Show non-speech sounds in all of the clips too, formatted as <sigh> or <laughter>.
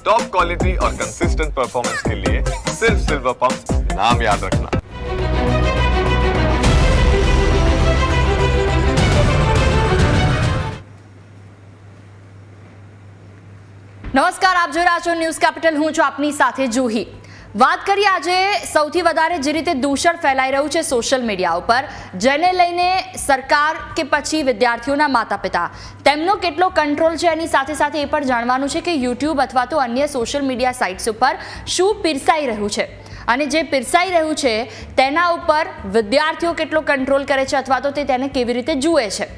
Top quality और consistent performance के लिए सिर्फ सिल्वर पंप नाम याद रखना નમસ્કાર આપ જોઈ રહ્યા છો ન્યૂઝ કેપિટલ હું છું આપની સાથે જુહી વાત કરીએ આજે સૌથી વધારે જે રીતે દૂષણ ફેલાઈ રહ્યું છે સોશિયલ મીડિયા ઉપર, જેને લઈને સરકાર કે પછી વિદ્યાર્થીઓના માતા પિતા તેમનો કેટલો કંટ્રોલ છે એની સાથે સાથે એ પણ જાણવાનું છે કે યુટ્યુબ અથવા તો અન્ય સોશિયલ મીડિયા સાઇટ્સ ઉપર શું પીરસાઈ રહ્યું છે. અને જે પીરસાઈ રહ્યું છે, તેના ઉપર વિદ્યાર્થીઓ કેટલો કંટ્રોલ કરે છે અથવા તો તે તેને કેવી રીતે જુએ છે.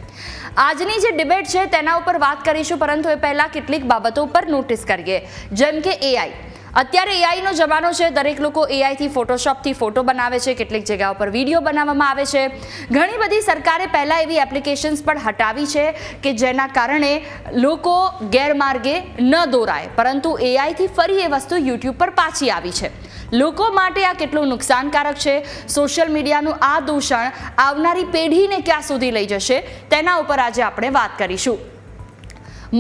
આજની જે ડિબેટ છે તેના ઉપર વાત કરીશું, પરંતુ એ પહેલાં કેટલીક બાબતો ઉપર નોટિસ કરીએ. જેમ કે એઆઈ અત્યારે એઆઈનો જમાનો છે. દરેક લોકો એઆઈથી ફોટોશોપથી ફોટો બનાવે છે. કેટલીક જગ્યાઓ પર વીડિયો બનાવવામાં આવે છે. ઘણી બધી સરકારે પહેલાં એવી એપ્લિકેશન્સ પણ હટાવી છે કે જેના કારણે લોકો ગેરમાર્ગે ન દોરાય. પરંતુ એઆઈથી ફરી એ વસ્તુ યુટ્યુબ પર પાછી આવી છે. લોકો માટે આ કેટલું નુકસાનકારક છે? સોશિયલ મીડિયાનું આ દૂષણ આવનારી પેઢીને ક્યાં સુધી લઈ જશે? તેના ઉપર આજે આપણે વાત કરીશું.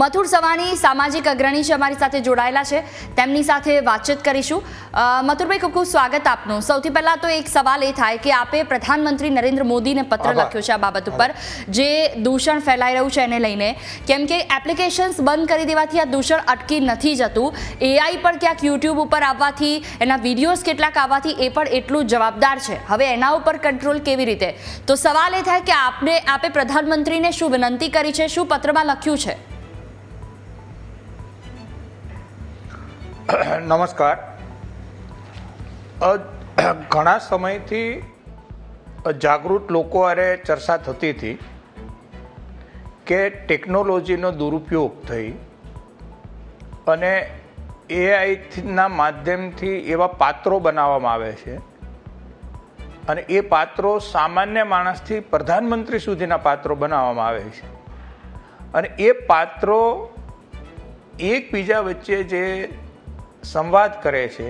મથુર સવાણી સામાજિક અગ્રણી છે અમારી સાથે જોડાયેલા છે. તેમની સાથે વાતચીત કરીશું. મથુરભાઈ ખૂબ ખૂબ સ્વાગત આપનું. સૌથી પહેલાં તો એક સવાલ એ થાય કે આપે પ્રધાનમંત્રી નરેન્દ્ર મોદીને પત્ર. લખ્યો છે આ બાબત ઉપર જે દૂષણ ફેલાઈ રહ્યું છે એને લઈને. કેમ કે એપ્લિકેશન્સ બંધ કરી દેવાથી આ દૂષણ અટકી નથી જતું. એઆઈ પર ક્યાંક યુટ્યુબ ઉપર આવવાથી એના વિડીયોઝ કેટલાક આવવાથી એ પણ એટલું જવાબદાર છે. હવે એના ઉપર કંટ્રોલ કેવી રીતે? તો સવાલ એ થાય કે આપને આપે પ્રધાનમંત્રીને શું વિનંતી કરી છે? શું પત્રમાં લખ્યું છે? <coughs> નમસ્કાર. ઘણા સમયથી જાગૃત લોકો અરે ચર્ચા થતી હતી કે ટેકનોલોજીનો દુરુપયોગ થઈ અને એઆઈના માધ્યમથી એવા પાત્રો બનાવવામાં આવે છે. અને એ પાત્રો સામાન્ય માણસથી પ્રધાનમંત્રી સુધીના પાત્રો બનાવવામાં આવે છે. અને એ પાત્રો એકબીજા વચ્ચે જે સંવાદ કરે છે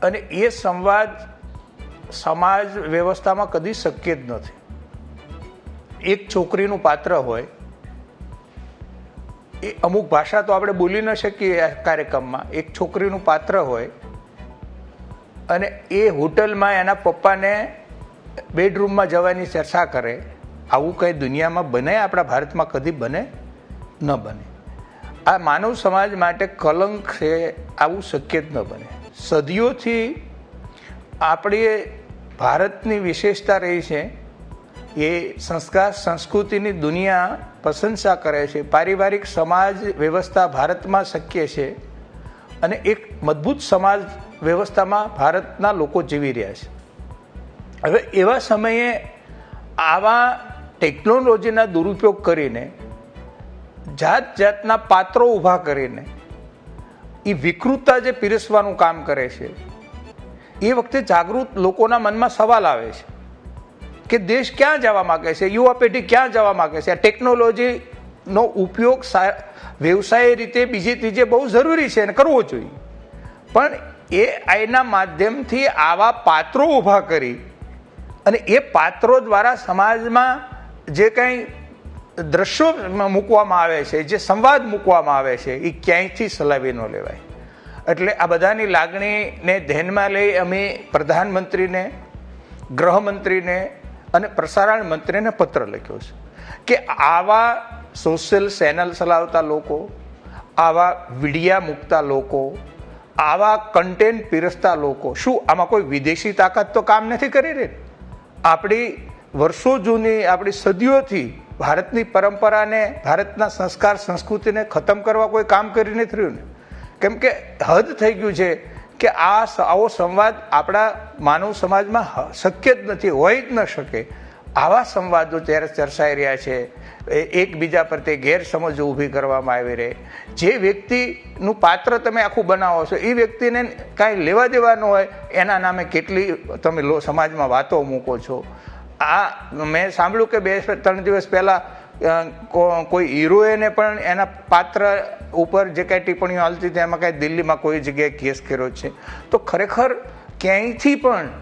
અને એ સંવાદ સમાજ વ્યવસ્થામાં કદી શક્ય જ નથી. એક છોકરીનું પાત્ર હોય, એ અમુક ભાષા તો આપણે બોલી ન શકીએ આ કાર્યક્રમમાં. એક છોકરીનું પાત્ર હોય અને એ હોટલમાં એના પપ્પાને બેડરૂમમાં જવાની ચર્ચા કરે, આવું કંઈ દુનિયામાં બને? આપણા ભારતમાં કદી બને? ન બને. આ માનવ સમાજ માટે કલંક છે, આવું શક્ય જ ન બને. સદીઓથી આપણે ભારતની વિશેષતા રહી છે, એ સંસ્કાર સંસ્કૃતિની દુનિયા પ્રશંસા કરે છે, પારિવારિક સમાજ વ્યવસ્થા ભારતમાં શક્ય છે, અને એક મજબૂત સમાજ વ્યવસ્થામાં ભારતના લોકો જીવી રહ્યા છે. હવે એવા સમયે આવા ટેકનોલોજીના દુરુપયોગ કરીને જાત જાતના પાત્રો ઊભા કરીને એ વિકૃતતા જે પીરસવાનું કામ કરે છે, એ વખતે જાગૃત લોકોના મનમાં સવાલ આવે છે કે દેશ ક્યાં જવા માગે છે, યુવા પેઢી ક્યાં જવા માગે છે? આ ટેકનોલોજીનો ઉપયોગ વ્યવસાય રીતે બીજી ત્રીજે બહુ જરૂરી છે અને કરવો જોઈએ. પણ એ આઈના માધ્યમથી આવા પાત્રો ઊભા કરી અને એ પાત્રો દ્વારા સમાજમાં જે કંઈ દ્રશ્યો મૂકવામાં આવે છે, જે સંવાદ મૂકવામાં આવે છે એ ક્યાંયથી સલાવી ન લેવાય. એટલે આ બધાની લાગણીને ધ્યાનમાં લઈ અમે પ્રધાનમંત્રીને, ગૃહમંત્રીને અને પ્રસારણ મંત્રીને પત્ર લખ્યો છે કે આવા સોશિયલ ચેનલ ચલાવતા લોકો, આવા વિડિયા મૂકતા લોકો, આવા કન્ટેન્ટ પીરસતા લોકો, શું આમાં કોઈ વિદેશી તાકાત તો કામ નથી કરી રહી? આપણી વર્ષો જૂની, આપણી સદીઓથી ભારતની પરંપરાને, ભારતના સંસ્કાર, સંસ્કૃતિને ખતમ કરવા કોઈ કામ કરી નથી રહ્યું ને. કેમ કે હદ થઈ ગયું છે કે આ આવો સંવાદ આપણા માનવ સમાજમાં શક્ય જ નથી, હોય જ ન શકે. આવા સંવાદો ત્યારે ચર્ચાઈ રહ્યા છે. એકબીજા પ્રત્યે ગેરસમજો ઊભી કરવામાં આવી રહે. જે વ્યક્તિનું પાત્ર તમે આખું બનાવો છો, એ વ્યક્તિને કાંઈ લેવા દેવા ન હોય, એના નામે કેટલી તમે લો, સમાજમાં વાતો મૂકો છો. આ મેં સાંભળ્યું કે બે ત્રણ દિવસ પહેલાં કોઈ હીરોએને પણ એના પાત્ર ઉપર જે કાંઈ ટિપ્પણીઓ હાલતી હતી, એમાં કાંઈ દિલ્હીમાં કોઈ જગ્યાએ કેસ કર્યો છે. તો ખરેખર ક્યાંયથી પણ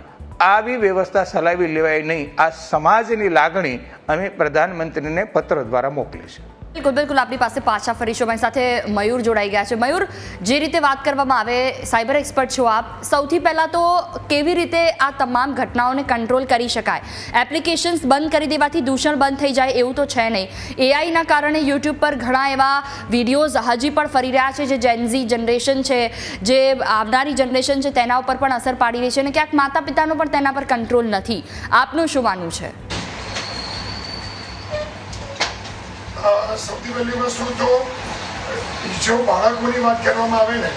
આવી વ્યવસ્થા ચલાવી લેવાય નહીં. આ સમાજની લાગણી અમે પ્રધાનમંત્રીને પત્ર દ્વારા મોકલી છે બિલકુલ બિલકુલ. આપણી પાસે પાછા ફરીશું મારી સાથે મયુર જોડાઈ ગયા છે. મયુર, જે રીતે વાત કરવામાં આવે, સાયબર એક્સપર્ટ છો આપ. સૌથી પહેલાં તો કેવી રીતે આ તમામ ઘટનાઓને કંટ્રોલ કરી શકાય? એપ્લિકેશન્સ બંધ કરી દેવાથી દૂષણ બંધ થઈ જાય એવું તો છે નહીં. એઆઈના કારણે યુટ્યુબ પર ઘણા એવા વિડીયોઝ હજી પણ ફરી રહ્યા છે, જે જેન્ઝી જનરેશન છે, જે આવનારી જનરેશન છે, તેના ઉપર પણ અસર પાડી રહી છે અને ક્યાંક માતા પિતાનો પણ તેના પર કંટ્રોલ નથી. આપનું શું માનવું છે અ, સૌથી પહેલી વસ્તુ તો જો બાળકોની વાત કરવામાં આવે ને,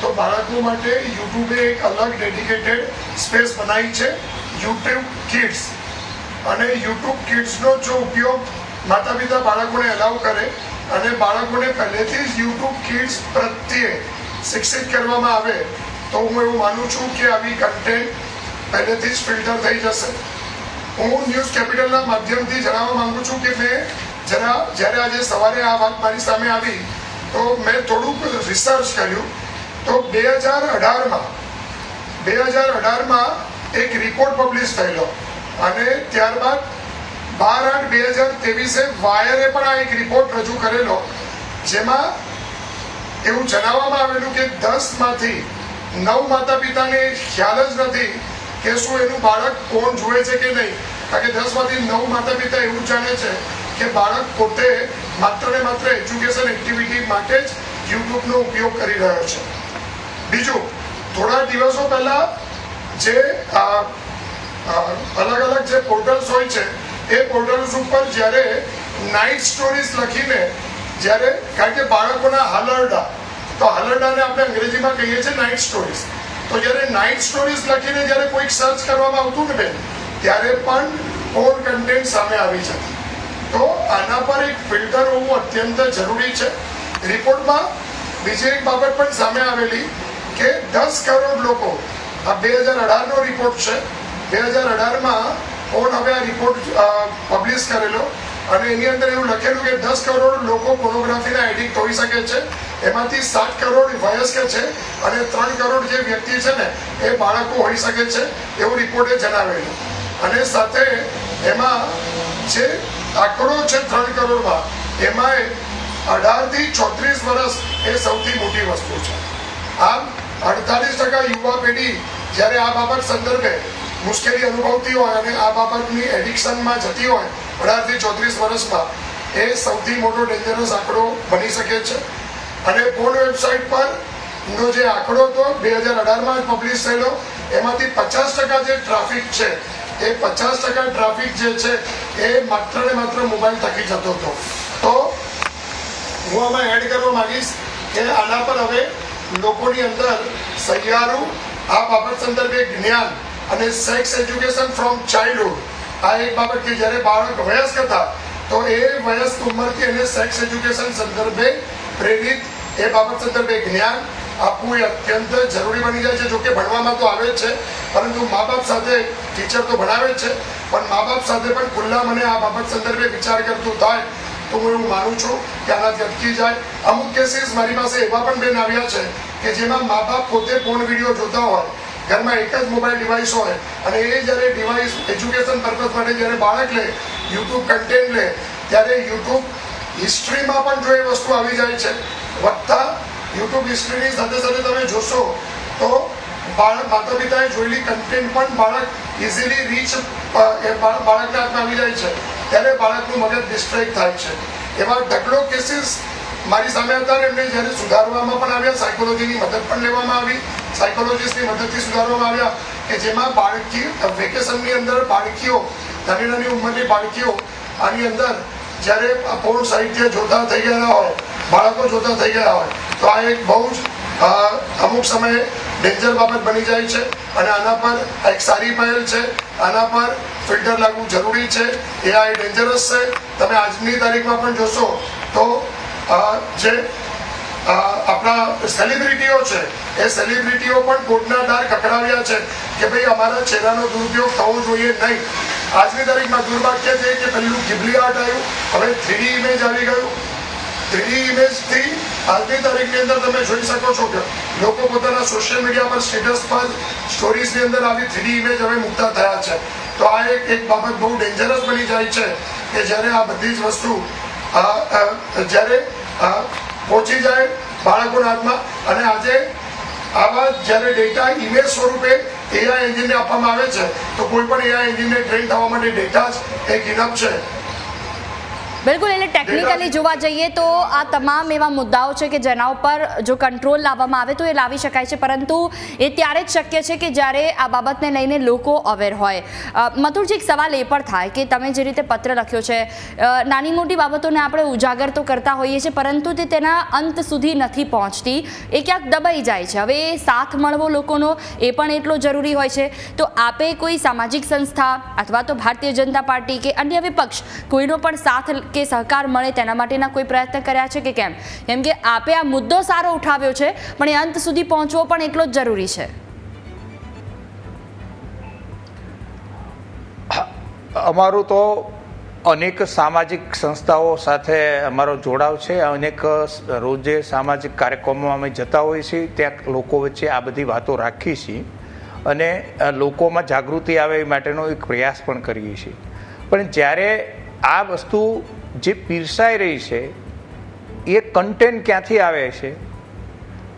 તો બાળકો માટે યુટ્યુબે એક અલગ ડેડિકેટેડ સ્પેસ બનાવી છે, યુટ્યુબ કિડ્સ અને યુટ્યુબ કિડ્સનો જો ઉપયોગ માતા પિતા બાળકોને અલાઉ કરે, અને બાળકોને પહેલેથી જ યુટ્યુબ કિડ્સ પ્રત્યે શિક્ષિત કરવામાં આવે, તો હું એવું માનું છું કે આવી કન્ટેન્ટ પહેલેથી જ ફિલ્ટર થઈ જશે. હું ન્યૂઝ કેપિટલના માધ્યમથી જણાવવા માગું છું કે મેં જરા જ્યારે આજે સવારે આ વાત મારી સામે આવી, તો મેં થોડુંક રિસર્ચ કર્યું. તો બે હજાર અઢારમાં બે હજાર અઢારમાં એક રિપોર્ટ પબ્લિશ થયેલો. અને ત્યારબાદ બાર આઠ બે હજાર ત્રેવીસે વાયરે પણ આ એક રિપોર્ટ રજૂ કરેલો, જેમાં એવું જણાવવામાં આવેલું કે દસમાંથી નવ માતા પિતાને ખ્યાલ જ નથી કે શું એનું બાળક કોણ જુએ છે કે નહીં. કારણ કે દસમાંથી નવ માતા પિતા એવું જાણે છે કે બાળક પોતે માત્ર ને માત્ર એજ્યુકેશન એક્ટિવિટી માટે જ યુટ્યુબનો ઉપયોગ કરી રહ્યો છે. બીજું, થોડા દિવસો પહેલા જે અલગ અલગ જે પોર્ટલ્સ હોય છે, એ પોર્ટલ્સ ઉપર જ્યારે નાઇટ સ્ટોરીઝ લખીને, જ્યારે, કારણ કે બાળકોના હાલરડા, તો હલરડાને આપણે અંગ્રેજીમાં કહીએ છીએ નાઇટ સ્ટોરીઝ તો જ્યારે નાઇટ સ્ટોરીઝ લખીને જ્યારે કોઈક સર્ચ કરવામાં આવતું ને બેન, ત્યારે પણ પોર કન્ટેન્ટ સામે આવી જતી. તો આના પર એક ફિલ્ટર હોવું અત્યંત જરૂરી છે. રિપોર્ટમાં બીજી એક બાબત પણ સામે આવેલી કે દસ કરોડ લોકો, આ બે હજાર અઢારનો રિપોર્ટ છે. બે હજાર અઢારમાં કોણ હવે આ રિપોર્ટ પબ્લિશ કરેલો? અને એની અંદર એવું લખેલું કે દસ કરોડ લોકો પોર્નોગ્રાફીના એડિક્ટ હોઈ શકે છે. એમાંથી સાત કરોડ વયસ્ક છે અને ત્રણ કરોડ જે વ્યક્તિ છે ને, એ બાળકો હોઈ શકે છે. એવું રિપોર્ટે જણાવેલું. અને સાથે એમાં જે આંકડો છે ત્રણ કરોડમાં એમાં અઢારથી ચોત્રીસ વર્ષ એ સૌથી મોટી વસ્તુ છે. આમ અડતાલીસ ટકા યુવા પેઢી જ્યારે આ બાબત સંદર્ભે મુશ્કેલી અનુભવતી હોય અને આ બાબતની એડિક્શનમાં જતી હોય, અઢારથી ચોત્રીસ વર્ષમાં, એ સૌથી મોટો ડેન્જરસ આંકડો બની શકે છે. અને પોર્ન વેબસાઇટ પર નો જે આંકડો હતો, બે હજાર અઢારમાં પબ્લિશ થયેલો, એમાંથી પચાસ ટકા જે ટ્રાફિક છે એ પચાસ ટકા ટ્રાફિક જે છે, એ માત્ર ને માત્ર મોબાઈલ થકી જતો હતો. તો હું આમાં એડ કરવા માગીશ કે આના પર હવે લોકોની અંદર સહિયારું, આ બાબત સંદર્ભે જ્ઞાન અને સેક્સ એજ્યુકેશન ફ્રોમ ચાઇલ્ડહુડ આ એક બાબત કે જ્યારે બાળક વયસ્ક હતા, તો એ વયસ્ક ઉંમરથી એને સેક્સ એજ્યુકેશન સંદર્ભે પ્રેરિત, એ બાબત સંદર્ભે જ્ઞાન આપવું એ અત્યંત જરૂરી બની જાય છે જોકે ભણવામાં તો આવે જ છે, પરંતુ મા બાપ સાથે ટીચર તો ભણાવે જ છે, પણ મા બાપ સાથે પણ ખુલ્લા મને આ બાબત સંદર્ભે વિચાર કરતું થાય, તો હું એવું માનું છું કે આનાથી અટકી જાય. અમુક કેસીસ મારી પાસે એવા પણ બેન આવ્યા છે કે જેમાં મા બાપ પોતે ફોન વીડિયો જોતા હોય, ઘરમાં એક જ મોબાઈલ ડિવાઇસ હોય, અને એ જ્યારે ડિવાઇસ એજ્યુકેશન પર્પઝ માટે જ્યારે બાળક લે યુટ્યુબ કન્ટેન્ટ લે, ત્યારે યુટ્યુબ હિસ્ટ્રીમાં પણ જો એ વસ્તુ આવી જાય છે, વત્તા યુટ્યુબ હિસ્ટ્રીની સાથે સાથે તમે જોશો તો બાળક માતા પિતાએ જોયેલી કન્ટેન્ટ પણ બાળક ઇઝીલી રીચ બાળકના હાથમાં આવી જાય છે. ત્યારે બાળકનું મગજ ડિસ્ટ્રેક્ટ થાય છે. એવા ઢગલો કેસીસ મારી સામે હતા એમને જ્યારે સુધારવામાં પણ આવ્યા સાયકોલોજીની મદદ પણ લેવામાં આવી સાયકોલોજીસ્ટની મદદથી સુધારવામાં આવ્યા કે જેમાં બાળકી વેકેશનની અંદર બાળકીઓ, નાની નાની ઉંમરની બાળકીઓ, આની અંદર જ્યારે આ પૂર્ણ સાહિત્ય જોતા થઈ ગયા હોય, બાળકો જોતા થઈ ગયા હોય તો આ એક બહુ જ અમુક સમયે ડેન્જર બાબત બની જાય છે અને આના પર આ એક સારી પહેલ છે. આના પર ફિલ્ટર લાગવું જરૂરી છે. એ આ ડેન્જરસ છે. તમે આજની તારીખમાં પણ જોશો તો જે આપણા સેલિબ્રિટીઓ છે, એ સેલિબ્રિટીઓ પણ કોર્ટના દાર ખખડાવ્યા છે કે ભાઈ અમારા ચહેરાનો દુરુપયોગ થવો જોઈએ નહીં. આજની તારીખમાં દુર્ભાગ્ય છે કે પહેલું ગિબલી આર્ટ આવ્યું, હવે થ્રીડી ઇમેજ આવી ગયું. થ્રીડી ઇમેજથી આજની તારીખની અંદર તમે જોઈ શકો છો કે લોકો પોતાના સોશિયલ મીડિયા પર સ્ટેટસ પર સ્ટોરીઝની અંદર આવી થ્રી ઇમેજ હવે મૂકતા થયા છે. તો આ એક એક બાબત બહુ ડેન્જરસ બની જાય છે કે જ્યારે આ બધી જ વસ્તુ જ્યારે પહોંચી જાય બાળકોના હાથમાં અને આજે આવા જ્યારે ડેટા ઇમેજ સ્વરૂપે એઆઈ એન્જિનને આપવામાં આવે છે, તો કોઈ પણ એઆઈ એન્જિનને ટ્રેન થવા માટે ડેટા જ એક ઇનફ છે. બિલકુલ એટલે ટેકનિકલી જોવા જઈએ તો આ તમામ એવા મુદ્દાઓ છે કે જેના ઉપર જો કંટ્રોલ લાવવામાં આવે તો એ લાવી શકાય છે. પરંતુ એ ત્યારે જ શક્ય છે કે જ્યારે આ બાબતને લઈને લોકો અવેર હોય. મથુરજી એક સવાલ એ પણ થાય કે તમે જે રીતે પત્ર લખ્યો છે નાની મોટી બાબતોને આપણે ઉજાગર તો કરતા હોઈએ છીએ પરંતુ તે તેના અંત સુધી નથી પહોંચતી. એ ક્યાંક દબાઈ જાય છે. હવે સાથ મળવો લોકોનો એ પણ એટલો જરૂરી હોય છે. તો આપે કોઈ સામાજિક સંસ્થા અથવા તો ભારતીય જનતા પાર્ટી કે અન્ય વિપક્ષ કોઈનો પણ સાથ કે સહકાર મળે તેના માટેના કોઈ પ્રયત્ન કર્યા છે કે કેમ? કેમ કે આપે આ મુદ્દો સારો ઉઠાવ્યો છે, પણ એ અંત સુધી પહોંચવો પણ એટલો જ જરૂરી છે. અમારું તો અનેક સામાજિક સંસ્થાઓ સાથે અમારો જોડાવ છે. અનેક રોજે સામાજિક કાર્યક્રમોમાં અમે જતા હોઈએ છીએ. ત્યાં લોકો વચ્ચે આ બધી વાતો રાખીએ છીએ અને લોકોમાં જાગૃતિ આવે એ માટેનો એક પ્રયાસ પણ કરીએ છીએ. પણ જ્યારે આ વસ્તુ જે પીરસાઈ રહી છે, એ કન્ટેન્ટ ક્યાંથી આવે છે?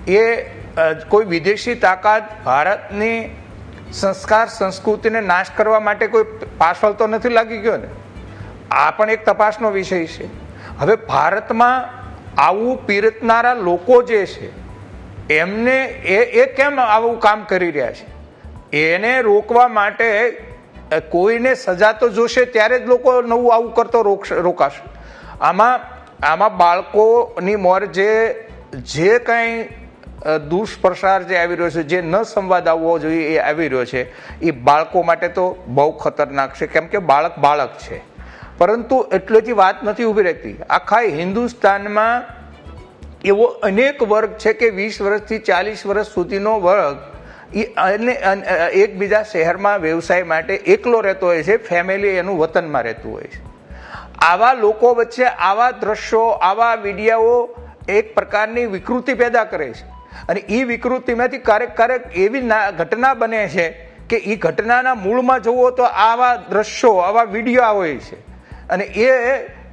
એ કોઈ વિદેશી તાકાત ભારતની સંસ્કાર સંસ્કૃતિને નાશ કરવા માટે કોઈ પાછળ તો નથી લાગી ગયો ને? આ પણ એક તપાસનો વિષય છે. હવે ભારતમાં આવું પીરતનારા લોકો જે છે, એમને એ એ કેમ આવું કામ કરી રહ્યા છે? એને રોકવા માટે કોઈને સજા તો જોશે, ત્યારે જ લોકો નવું આવું કરતો રોકશે આમાં આમાં બાળકોની મોર જે જે કંઈ દુષ્પ્રસાર જે આવી રહ્યો છે, જે ન સંવાદ આવવો જોઈએ એ આવી રહ્યો છે, એ બાળકો માટે તો બહુ ખતરનાક છે. કેમ કે બાળક બાળક છે. પરંતુ એટલેથી વાત નથી ઊભી રહેતી. આખા હિન્દુસ્તાનમાં એવો અનેક વર્ગ છે કે વીસ વર્ષથી ચાલીસ વર્ષ સુધીનો વર્ગ અને એકબીજા શહેરમાં વ્યવસાય માટે એકલો રહેતો હોય છે ફેમિલી એનું વતનમાં રહેતું હોય છે. આવા લોકો વચ્ચે આવા દ્રશ્યો, આવા વિડીયાઓ એક પ્રકારની વિકૃતિ પેદા કરે છે. અને એ વિકૃતિમાંથી ક્યારેક ક્યારેક એવી ઘટના બને છે કે એ ઘટનાના મૂળમાં જુઓ તો આવા દ્રશ્યો, આવા વીડિયો હોય છે. અને એ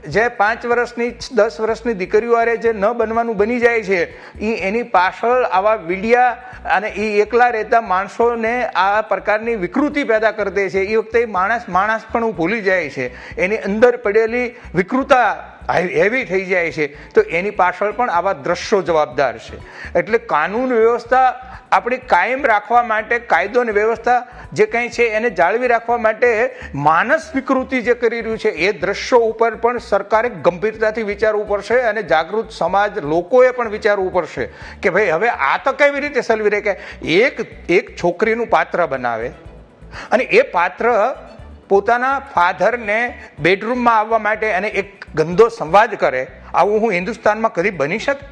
જે પાંચ વર્ષની, દસ વર્ષની દીકરીઓ આરે જે ન બનવાનું બની જાય છે એ એની પાછળ આવા વિડિયા અને એ એકલા રહેતા માણસોને આ પ્રકારની વિકૃતિ પેદા કરી દે છે. એ વખતે માણસ માણસ પણ ભૂલી જાય છે. એની અંદર પડેલી વિકૃતા હેવી થઈ જાય છે. તો એની પાછળ પણ આવા દ્રશ્યો જવાબદાર છે. એટલે કાનૂન વ્યવસ્થા આપણી કાયમ રાખવા માટે, કાયદો અને વ્યવસ્થા જે કંઈ છે એને જાળવી રાખવા માટે માનસ વિકૃતિ જે કરી રહ્યું છે, એ દ્રશ્યો ઉપર પણ સરકારે ગંભીરતાથી વિચારવું પડશે અને જાગૃત સમાજ લોકોએ પણ વિચારવું પડશે કે ભાઈ હવે આ તો કેવી રીતે સલવી રહે? કે એક એક છોકરીનું પાત્ર બનાવે અને એ પાત્ર પોતાના ફાધરને બેડરૂમમાં આવવા માટે અને એક ગંદો સંવાદ કરે, આવું હું હિન્દુસ્તાનમાં કદી બની શકે?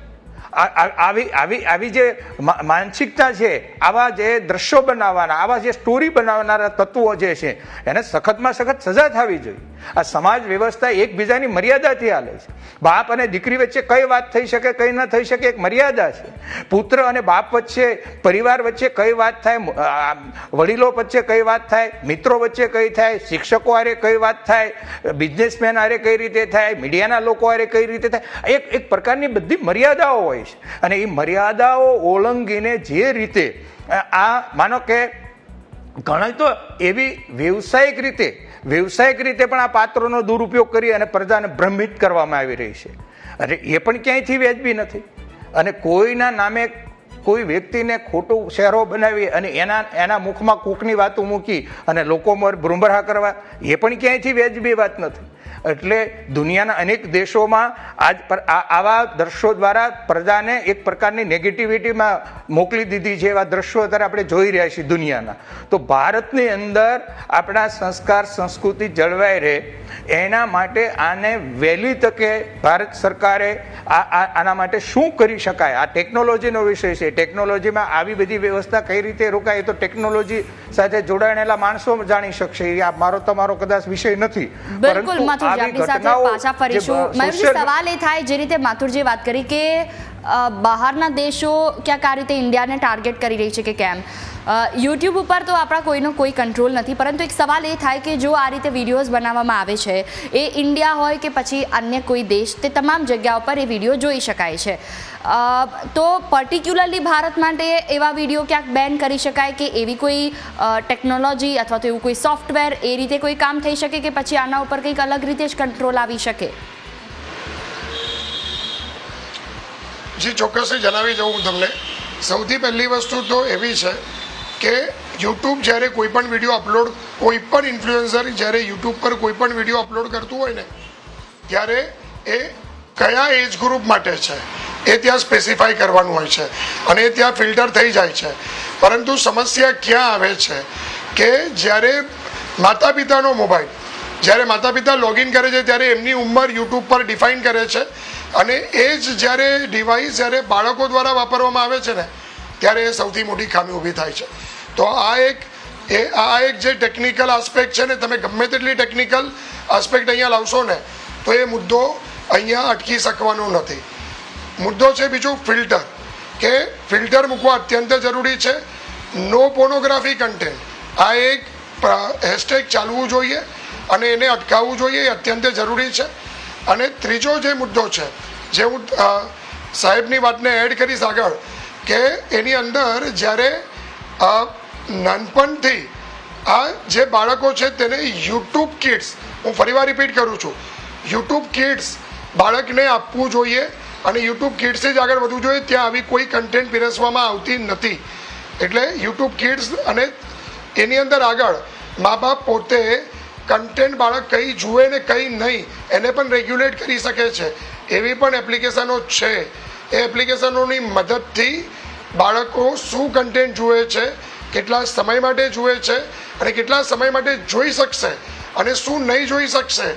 આવી આવી આવી જે માનસિકતા છે, આવા જે દ્રશ્યો બનાવવાના, આવા જે સ્ટોરી બનાવનારા તત્વો જે છે, એને સખતમાં સખત સજા થવી જોઈએ. આ સમાજ વ્યવસ્થા એકબીજાની મર્યાદાથી હાલે છે. બાપ અને દીકરી વચ્ચે કઈ વાત થઈ શકે, કઈ ન થઈ શકે, એક મર્યાદા છે. પુત્ર અને બાપ વચ્ચે, પરિવાર વચ્ચે કઈ વાત થાય વડીલો વચ્ચે કઈ વાત થાય, મિત્રો વચ્ચે કઈ થાય, શિક્ષકો હારે કઈ વાત થાય, બિઝનેસમેન હારે કઈ રીતે થાય, મીડિયાના લોકો હારે કઈ રીતે થાય, એક એક પ્રકારની બધી મર્યાદાઓ હોય છે. અને એ મર્યાદાઓ ઓળંગીને જે રીતે, આ, માનો કે ઘણા તો એવી વ્યવસાયિક રીતે વ્યવસાયિક રીતે પણ આ પાત્રોનો દુરુપયોગ કરી અને પ્રજાને ભ્રમિત કરવામાં આવી રહી છે. અને એ પણ ક્યાંયથી વ્યાજબી નથી. અને કોઈના નામે કોઈ વ્યક્તિને ખોટું શહેરો બનાવી અને એના એના મુખમાં કોકની વાતો મૂકી અને લોકો મર ભ્રુંભરા કરવા, એ પણ ક્યાંયથી વ્યાજબી વાત નથી. એટલે દુનિયાના અનેક દેશોમાં આજ પર આ- આવા દ્રશ્યો દ્વારા પ્રજાને એક પ્રકારની નેગેટિવિટીમાં મોકલી દીધી છે એવા દ્રશ્યો અત્યારે આપણે જોઈ રહ્યા છીએ દુનિયાના. તો ભારતની અંદર આપણા સંસ્કાર સંસ્કૃતિ જળવાઈ રહે એના માટે આને વહેલી તકે ભારત સરકારે આ આના માટે શું કરી શકાય? આ ટેકનોલોજીનો વિષય છે. ટેકનોલોજીમાં આવી બધી વ્યવસ્થા કઈ રીતે રોકાય તો ટેકનોલોજી સાથે જોડાયેલા માણસો જાણી શકશે. આ મારો તમારો કદાચ વિષય નથી. પરંતુ આવી સાથે ઘટનાઓ પાછા ફરીશું. મયુરજી સવાલ એ થાય જે રીતે માથુરજી વાત કરી કે બહારના દેશો ક્યાંક આ રીતે ઇન્ડિયાને ટાર્ગેટ કરી રહી છે કે કેમ? યુટ્યુબ ઉપર તો આપણા કોઈનો કોઈ કંટ્રોલ નથી, પરંતુ એક સવાલ એ થાય કે જો આ રીતે વિડીયોઝ બનાવવામાં આવે છે, એ ઇન્ડિયા હોય કે પછી અન્ય કોઈ દેશ, તે તમામ જગ્યા ઉપર એ વીડિયો જોઈ શકાય છે. તો પર્ટિક્યુલરલી ભારત માટે એવા વીડિયો ક્યાંક બેન કરી શકાય કે એવી કોઈ ટેકનોલોજી અથવા તો એવું કોઈ સોફ્ટવેર એ રીતે કોઈ કામ થઈ શકે કે પછી આના ઉપર કંઈક અલગ રીતે જ કંટ્રોલ આવી શકે? જી ચોક્કસથી જણાવી દઉં હું તમને. સૌથી પહેલી વસ્તુ તો એવી છે કે યુટ્યુબ જ્યારે કોઈ પણ વીડિયો અપલોડ કોઈ પણ ઇન્ફ્લુએન્સર જ્યારે યુટ્યુબ પર કોઈ પણ વીડિયો અપલોડ કરતું હોય ને, ત્યારે એ કયા એજ ગ્રુપ માટે છે? એ ત્યાં સ્પેસિફાઈ કરવાનું હોય છે અને એ ત્યાં ફિલ્ટર થઈ જાય છે. પરંતુ સમસ્યા ક્યાં આવે છે કે જ્યારે માતા પિતાનો મોબાઈલ જ્યારે માતા પિતા લોગિન કરે છે, ત્યારે એમની ઉંમર યુટ્યુબ પર ડિફાઇન કરે છે. અને એ જ જ્યારે ડિવાઇસ જ્યારે બાળકો દ્વારા વાપરવામાં આવે છે ને, ત્યારે એ સૌથી મોટી ખામી ઊભી થાય છે. તો આ એક, એ, આ એક જે ટેકનિકલ આસ્પેક્ટ છે ને, તમે ગમે તેટલી ટેકનિકલ આસ્પેક્ટ અહીંયા લાવશો ને, તો એ મુદ્દો અહીંયા અટકી શકવાનો નથી. મુદ્દો છે બીજું ફિલ્ટર કે ફિલ્ટર મૂકવા અત્યંત જરૂરી છે. નો પોર્નોગ્રાફી કન્ટેન્ટ આ એક હેશટેગ ચાલવું જોઈએ અને એને અટકાવવું જોઈએ, એ અત્યંત જરૂરી છે. અને ત્રીજો જે મુદ્દો છે, જે હું સાહેબની વાતને એડ કરીશ આગળ, કે એની અંદર જ્યારે નાનપણથી આ જે બાળકો છે તેને યુટ્યુબ કિડ્સ, હું ફરીવાર રિપીટ કરું છું, યુટ્યુબ કિડ્સ બાળકને આપવું જોઈએ અને યુટ્યુબ કિડ્સે જ આગળ વધવું જોઈએ, ત્યાં આવી કોઈ કન્ટેન્ટ પીરસવામાં આવતી નથી. એટલે યુટ્યુબ કિડ્સ અને એની અંદર આગળ મા બાપ પોતે કન્ટેન્ટ બાળક કઈ જુએ ને કઈ નહીં, એને પણ રેગ્યુલેટ કરી શકે છે. એવી પણ એપ્લિકેશનો છે. એ એપ્લિકેશનોની મદદથી બાળકો શું કન્ટેન્ટ જુએ છે, કેટલા સમય માટે જુએ છે અને કેટલા સમય માટે જોઈ શકશે અને શું નહીં જોઈ શકશે,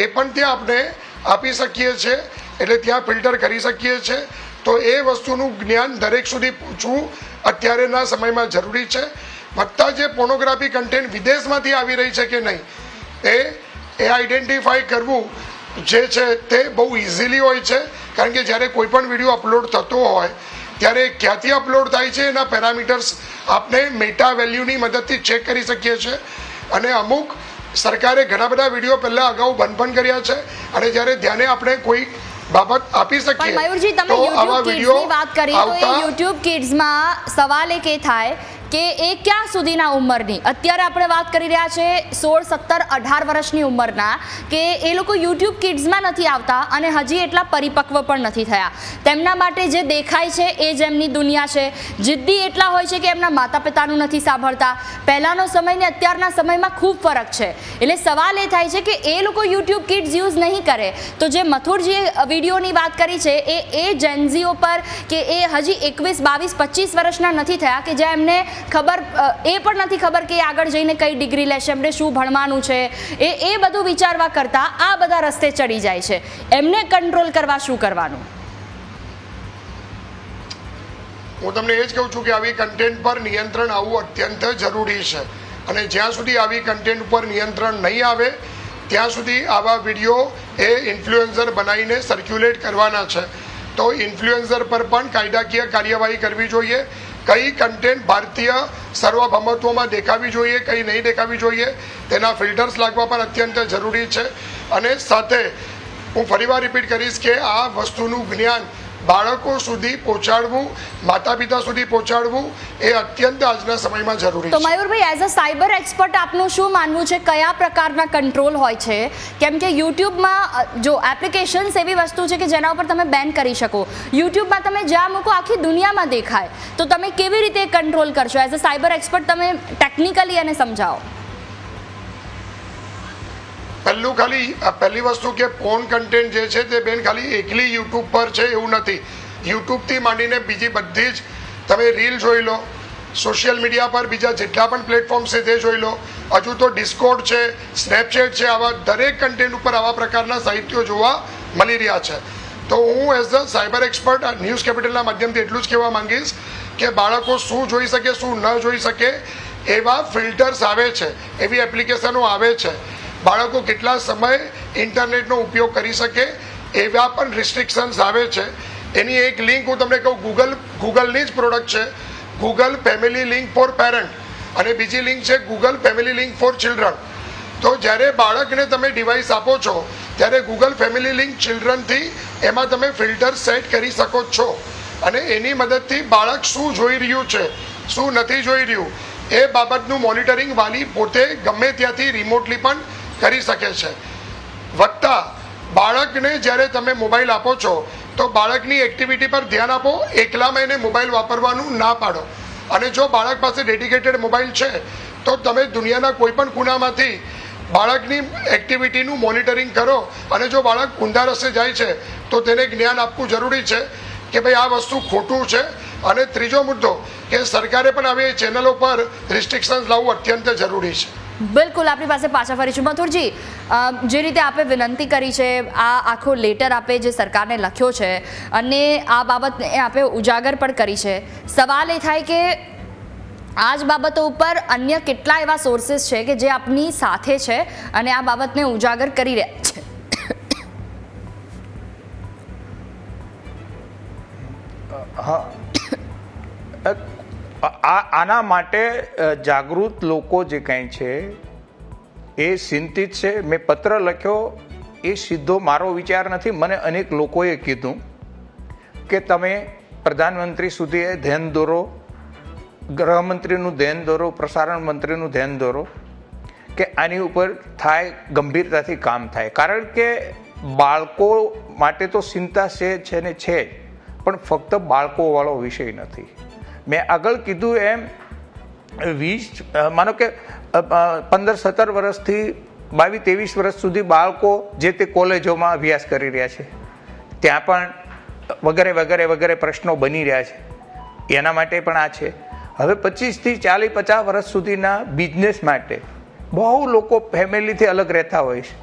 એ પણ ત્યાં આપણે આપી શકીએ છીએ એટલે ત્યાં ફિલ્ટર કરી શકીએ છીએ તો એ વસ્તુનું જ્ઞાન દરેક સુધી પહોંચવું અત્યારેના સમયમાં જરૂરી છે. વત્તા જે પોર્નોગ્રાફી કન્ટેન્ટ વિદેશમાંથી આવી રહી છે કે નહીં એ એ આઈડેન્ટિફાઈ કરવું જે છે તે બહુ ઇઝીલી હોય છે. કારણ કે જ્યારે કોઈ પણ વીડિયો અપલોડ થતો હોય ત્યારે ક્યાંથી અપલોડ થાય છે એના પેરામીટર્સ આપણે મેટા વેલ્યુની મદદથી ચેક કરી શકીએ છીએ અને અમુક સરકારે ઘણા બધા વીડિયો પહેલાં અગાઉ બંધ પણ કર્યા છે. અને જ્યારે ધ્યાને આપણે કોઈ બાબત આપી શકીએ મયુરજી તમે યુટ્યુબ કિડ્સની વાત કરી તો યુટ્યુબ કિડ્સમાં સવાલ એક એ થાય કે એ ક્યાં સુધીના ઉંમરની? અત્યારે આપણે વાત કરી રહ્યા છે સોળ, સત્તર, અઢાર વર્ષની ઉંમરના કે એ લોકો યુટ્યુબ કિડ્સમાં નથી આવતા અને હજી એટલા પરિપક્વ પણ નથી થયા. તેમના માટે જે દેખાય છે એ જ એમની દુનિયા છે. જિદ્દી એટલા હોય છે કે એમના માતા પિતાનું નથી સાંભળતા. પહેલાંનો સમય ને અત્યારના સમયમાં ખૂબ ફરક છે. એટલે સવાલ એ થાય છે કે એ લોકો યુટ્યુબ કિડ્સ યુઝ નહીં કરે. તો જે મથુરજીએ વિડીયોની વાત કરી છે એ એ જેન્ઝીઓ પર કે એ હજી એકવીસ, બાવીસ, પચીસ વર્ષના નથી થયા કે જ્યાં એમને ખબર એ પણ નથી ખબર કે આગળ જઈને કઈ ડિગ્રી લેશે. એમને શું ભણવાનું છે? એ એ બધું વિચારવા કરતાં આ બધા રસ્તે ચડી જાય છે. એમને કંટ્રોલ કરવા શું કરવાનું? હું તમને એ જ કહું છું કે આવી કન્ટેન્ટ પર નિયંત્રણ આવવું અત્યંત જરૂરી છે. અને જ્યાં સુધી આવી કન્ટેન્ટ ઉપર નિયંત્રણ નહીં આવે, ત્યાં સુધી આવા વીડિયો એ ઇન્ફ્લુએન્સર બનાવીને સર્ક્યુલેટ કરવાના છે. તો ઇન્ફ્લુએન્સર પર પણ કાયદાકીય કાર્યવાહી કરવી જોઈએ. કઈ કન્ટેન્ટ ભારતીય સર્વભૌમત્વમાં દેખાવી જોઈએ, કઈ નહીં દેખાવી જોઈએ, તેના ફિલ્ટર્સ લાગવા પણ અત્યંત જરૂરી છે. અને સાથે હું ફરીવાર રિપીટ કરીશ કે આ વસ્તુનું જ્ઞાન બાળકો સુધી પહોંચાડવું માતા પિતા સુધી પહોંચાડવું એ અત્યંત આજના સમયમાં જરૂરી તો છે. મયુરભાઈ એઝ અ સાયબર એક્સપર્ટ આપનું શું માનવું છે? કયા પ્રકારના કંટ્રોલ હોય છે? કેમ કે યુટ્યુબમાં જો એપ્લિકેશન્સ એવી વસ્તુ છે કે જેના ઉપર તમે બેન કરી શકો. યુટ્યુબમાં તમે જ્યાં મૂકો આખી દુનિયામાં દેખાય. તો તમે કેવી રીતે કંટ્રોલ કરશો? એઝ અ સાયબર એક્સપર્ટ તમે ટેકનિકલી એને સમજાવો. પહેલું ખાલી પહેલી વસ્તુ કે ફોન કન્ટેન્ટ જે છે તે બેન ખાલી એકલી યુટ્યુબ પર છે એવું નથી. યુટ્યુબથી માંડીને બીજી બધી જ તમે રીલ જોઈ લો સોશિયલ મીડિયા પર બીજા જેટલા પણ પ્લેટફોર્મ છે તે જોઈ લો. હજુ તો ડિસ્કોડ છે સ્નેપચેટ છે, આવા દરેક કન્ટેન્ટ ઉપર આવા પ્રકારના સાહિત્યો જોવા મળી રહ્યા છે. તો હું as a cyber expert news કેપિટલના માધ્યમથી એટલું જ કહેવા માંગીશ કે બાળકો શું જોઈ શકે, શું ન જોઈ શકે એવા ફિલ્ટર્સ આવે છે, એવી એપ્લિકેશનો આવે છે. બાળકો કેટલા સમય ઇન્ટરનેટનો ઉપયોગ કરી શકે એવા પણ રિસ્ટ્રિક્શન્સ આવે છે. એની એક લિંક હું તમને કહું ગૂગલ ગૂગલની જ પ્રોડક્ટ છે. Google family link for parent અને બીજી લિંક છે Google family link for children તો જ્યારે બાળકને તમે ડિવાઇસ આપો છો, ત્યારે ગૂગલ ફેમિલી લિંક ચિલ્ડ્રનથી એમાં તમે ફિલ્ટર સેટ કરી શકો છો. અને એની મદદથી બાળક શું જોઈ રહ્યું છે, શું નથી જોઈ રહ્યું, એ બાબતનું મોનિટરિંગ વાલી પોતે ગમે ત્યાંથી રિમોટલી પણ કરી શકે છે. વત્તા બાળકને જ્યારે તમે મોબાઈલ આપો છો, તો બાળકની એક્ટિવિટી પર ધ્યાન આપો, એકલામાં એને મોબાઈલ વાપરવાનું ના પાડો. અને જો બાળક પાસે ડેડિકેટેડ મોબાઈલ છે, તો તમે દુનિયાના કોઈ પણ ખૂણામાંથી બાળકની એક્ટિવિટીનું મોનિટરિંગ કરો અને જો બાળક ઊંધા રસ્તે જાય છે, તો તેને જ્ઞાન આપવું જરૂરી છે કે ભાઈ આ વસ્તુ ખોટું છે. અને ત્રીજો મુદ્દો કે સરકારે પણ આવી ચેનલો પર રિસ્ટ્રિક્શન્સ લાવવું અત્યંત જરૂરી છે. બિલકુલ આપણી પાસે પાછા ફરીશું. મથુરજી જે રીતે આપે વિનંતી કરી છે, આ આખો લેટર આપે જે સરકારને લખ્યો છે, અને આ બાબતને આપે ઉજાગર પણ કરી છે. સવાલ એ થાય કે આ જ બાબતો ઉપર અન્ય કેટલા એવા સોર્સિસ છે કે જે આપની સાથે છે અને આ બાબતને ઉજાગર કરી રહ્યા છે? હા. આ, આના માટે જાગૃત લોકો જે કંઈ છે, એ ચિંતિત છે. મેં પત્ર લખ્યો, એ સીધો મારો વિચાર નથી. મને અનેક લોકોએ કીધું કે તમે પ્રધાનમંત્રી સુધી ધ્યાન દોરો, ગૃહમંત્રીનું ધ્યાન દોરો, પ્રસારણ મંત્રીનું ધ્યાન દોરો, કે આની ઉપર થાય, ગંભીરતાથી કામ થાય. કારણ કે બાળકો માટે તો ચિંતા છે છે ને છે જ, પણ ફક્ત બાળકોવાળો વિષય નથી. મેં આગળ કીધું એમ, વીસ માનો કે પંદર, સત્તર વર્ષથી બાવીસ, ત્રેવીસ વર્ષ સુધી બાળકો જે તે કોલેજોમાં અભ્યાસ કરી રહ્યા છે, ત્યાં પણ વગેરે વગેરે વગેરે પ્રશ્નો બની રહ્યા છે. એના માટે પણ આ છે. હવે પચીસથી ચાલીસ, પચાસ વર્ષ સુધીના બિઝનેસ માટે બહુ લોકો ફેમિલીથી અલગ રહેતા હોય છે.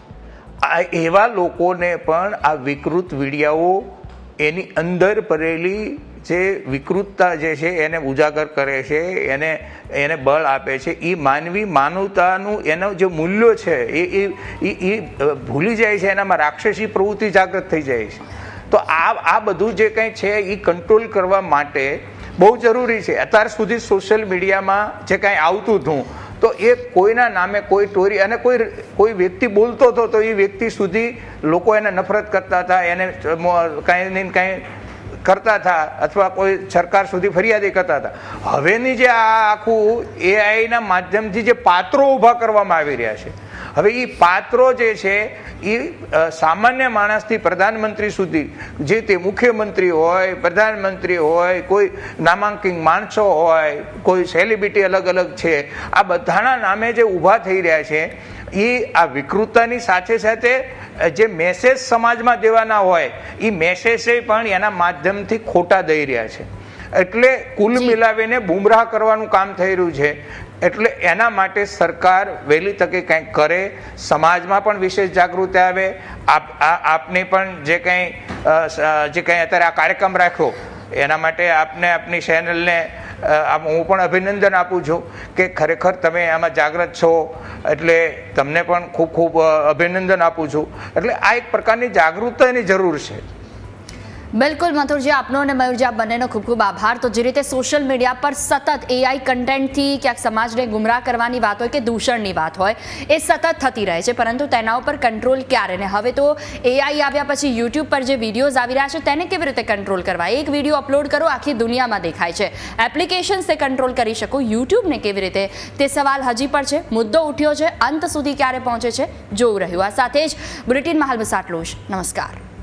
આ એવા લોકોને પણ આ વિકૃત વીડિયાઓ એની અંદર ભરેલી જે વિકૃતતા જે છે એને ઉજાગર કરે છે, એને એને બળ આપે છે એ માનવી માનવતાનું એનો જે મૂલ્યો છે, એ એ એ- ભૂલી જાય છે, એનામાં રાક્ષસી પ્રવૃત્તિ જાગૃત થઈ જાય છે. તો આ આ બધું જે કંઈ છે એ કંટ્રોલ કરવા માટે બહુ જરૂરી છે. અત્યાર સુધી સોશિયલ મીડિયામાં જે કાંઈ આવતું હતું, તો એ કોઈના નામે કોઈ ટોરી, અને કોઈ કોઈ વ્યક્તિ બોલતો હતો, તો એ વ્યક્તિ સુધી લોકો એને નફરત કરતા હતા, એને કાંઈ ને કાંઈ કરતા હતા અથવા કોઈ સરકાર સુધી ફરિયાદી કરતા હતા. હવેની જે આ આખું એઆઈના માધ્યમથી જે પાત્રો ઊભા કરવામાં આવી રહ્યા છે. હવે એ પાત્રો જે છે એ સામાન્ય માણસથી પ્રધાનમંત્રી સુધી, જે તે મુખ્યમંત્રી હોય, પ્રધાનમંત્રી હોય, કોઈ નામાંકિત માણસો હોય, કોઈ સેલિબ્રિટી અલગ અલગ છે, આ બધાના નામે જે ઊભા થઈ રહ્યા છે એ આ વિકૃતતાની સાથે સાથે જે મેસેજ સમાજમાં દેવાના હોય એ મેસેજે પણ એના માધ્યમથી ખોટા દઈ રહ્યા છે. એટલે કુલ મિલાવીને બુમરાહ કરવાનું કામ થઈ રહ્યું છે. એટલે એના માટે સરકાર વહેલી તકે કંઈક કરે સમાજમાં પણ વિશેષ જાગૃતિ આવે. આપ આપને પણ જે કંઈ જે કંઈ અત્યારે આ કાર્યક્રમ રાખ્યો એના માટે આપને આપની ચેનલને હું પણ અભિનંદન આપું છું કે ખરેખર તમે આમાં જાગૃત છો. એટલે તમને પણ ખૂબ ખૂબ અભિનંદન આપું છું. એટલે આ એક પ્રકારની જાગૃતતાની જરૂર છે. બિલકુલ મથુરજી આપનો અને મયુરજી, આપ બંનેનો ખૂબ ખૂબ આભાર. તો જે રીતે સોશિયલ મીડિયા પર સતત એઆઈ કન્ટેન્ટથી ક્યાંક સમાજને ગુમરાહ કરવાની વાત હોય કે દૂષણની વાત હોય, એ સતત થતી રહે છે. પરંતુ તેના ઉપર કંટ્રોલ ક્યારે ને? હવે તો એઆઈ આવ્યા પછી યુટ્યુબ પર જે વિડીયોઝ આવી રહ્યા છે, તેને કેવી રીતે કંટ્રોલ કરવા એક વીડિયો અપલોડ કરો, આખી દુનિયામાં દેખાય છે. એપ્લિકેશન્સ તે કંટ્રોલ કરી શકો. યુટ્યુબને કેવી રીતે? તે સવાલ હજી પણ છે. મુદ્દો ઉઠ્યો છે. અંત સુધી ક્યારે પહોંચે છે? જોવું રહ્યું. આ સાથે જ બુલેટિનમાં હાલ બસ આટલું જ. નમસ્કાર.